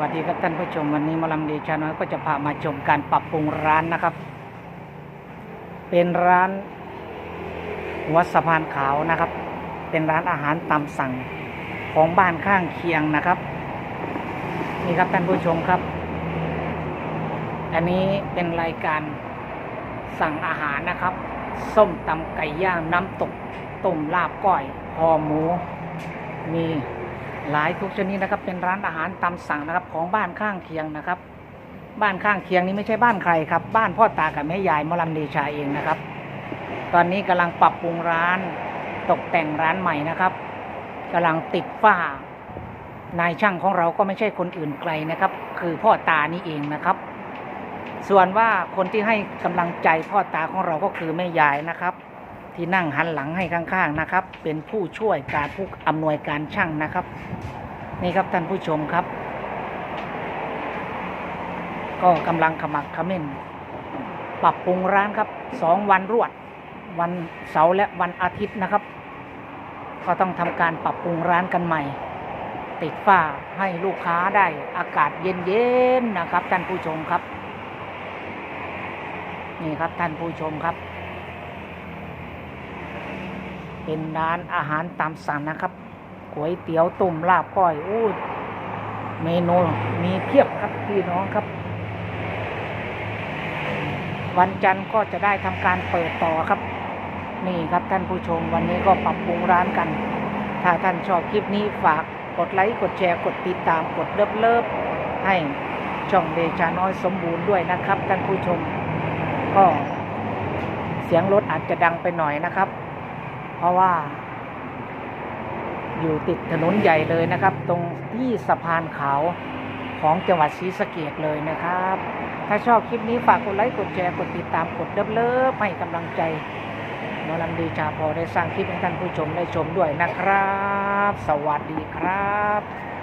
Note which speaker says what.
Speaker 1: วัสดีครับท่านผู้ชมวันนี้มอลำเดชาน้อยก็จะพามาชมการปรับปรุงร้านนะครับ เป็นร้านหัวสะพานขาวนะครับ เป็นร้านอาหารตามสั่งของบ้านข้างเคียงนะครับ นี่ครับท่านผู้ชมครับ อันนี้เป็นรายการสั่งอาหารนะครับ ส้มตำไก่ย่างน้ำตกต้มลาบก้อยคอหมู มี หลายทุกชนิดนะครับ เป็นร้านอาหารตามสั่งนะครับ ของบ้านข้างเคียงนะครับ บ้านข้างเคียงนี้ไม่ใช่บ้านใครครับ บ้านพ่อตากับแม่ยายมอลำเดชาเองนะครับ ตอนนี้กำลังปรับปรุงร้านตกแต่งร้านใหม่นะครับกำลังติดฝ้านายช่างของเราก็ไม่ใช่คนอื่นไกลนะครับ คือพ่อตานี่เองนะครับ ส่วนว่าคนที่ให้กำลังใจพ่อตาของเราก็คือแม่ยายนะครับ ที่นั่งหันหลังให้ข้างๆนะครับ เป็นผู้ช่วยการผู้อำนวยการช่างนะครับ นี่ครับท่านผู้ชมครับ ก็กำลังขมักขม้นปรับปรุงร้านครับสองวันรวด วันเสาร์และวันอาทิตย์นะครับ ก็ต้องทำการปรับปรุงร้านกันใหม่ ติดฝ้าให้ลูกค้าได้อากาศเย็นๆนะครับท่านผู้ชมครับ นี่ครับท่านผู้ชมครับ เป็นร้านอาหารตามสั่งนะครับก๋วยเตี๋ยวต้มลาบก้อยอู้เมนูมีเพียบครับพี่น้องครับ วันจันทร์ก็จะได้ทำการเปิดต่อครับ นี่ครับท่านผู้ชมวันนี้ก็ปรับปรุงร้านกัน ถ้าท่านชอบคลิปนี้ฝากกดไลค์ กดแชร์ กดติดตามกดเลิฟเลิฟให้ช่องเดชาน้อยสมบูรณ์ด้วยนะครับท่านผู้ชม ก็เสียงรถอาจจะดังไปหน่อยนะครับ ราะว่า อยู่ติดถนนใหญ่เลยนะครับ ตรงที่สะพานขาวของจังหวัดศรีสะเกดเลยนะครับ ถ้าชอบคลิปนี้ฝากกดไลค์กดแชร์กดติดตามกดเลิฟเลิฟให้กำลังใจหมอลำดีชาพอได้สร้างคลิปให้ท่านผู้ชมได้ชมด้วยนะครับ สวัสดีครับ